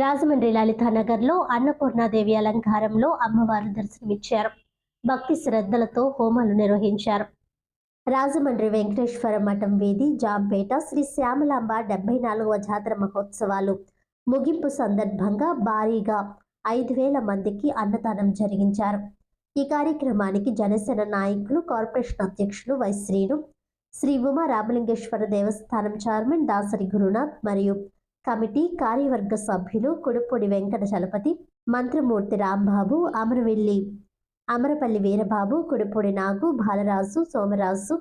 రాజమండ్రి లలితానగర్లో అన్నపూర్ణాదేవి అలంకారంలో అమ్మవారు దర్శనమిచ్చారు. భక్తి శ్రద్ధలతో హోమాలు నిర్వహించారు. రాజమండ్రి వెంకటేశ్వర మఠం వీధి జాంపేట శ్రీ శ్యామలాంబ డెబ్బై నాలుగవ జాతర మహోత్సవాలు ముగింపు సందర్భంగా భారీగా ఐదు వేల మందికి అన్నదానం జరిగించారు. ఈ కార్యక్రమానికి జనసేన నాయకులు కార్పొరేషన్ అధ్యక్షులు వై శ్రీను శ్రీ ఉమా రామలింగేశ్వర దేవస్థానం చైర్మన్ దాసరి గురునాథ్ మరియు కమిటీ కార్యవర్గ సభ్యులు కుడుపూడి వెంకట చలపతి మంత్రమూర్తి రాంబాబు అమరవెల్లి అమరపల్లి వీరబాబు కుడుపూడి నాగు బాలరాజు సోమరాజు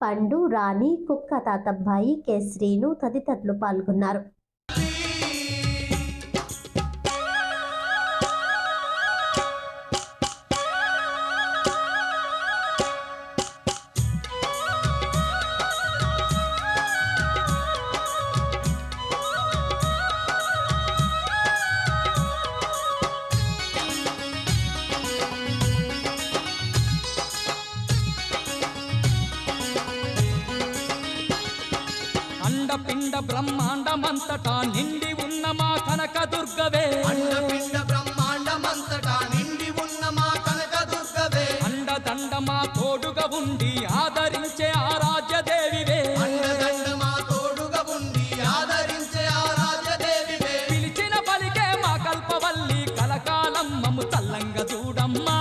పండు రాణి కుక్క తాతబ్బాయి కేశ్రీను తదితరులు పాల్గొన్నారు. అండపిండ బ్రహ్మాండమంతటా నిండి ఉన్న మా కనక దుర్గవే అండపిండ బ్రహ్మాండమంతటా నిండి ఉన్న మా కనక దుర్గవే అండదండ మా తోడుగా ఉండి ఆదరించే ఆ రాజ్యదేవివే అండదండ మా తోడుగా ఉండి ఆదరించే ఆ రాజ్యదేవివే పిలిచిన పలికే మా కల్పవల్లి కలకాలం మము తల్లంగా చూడమ్మా.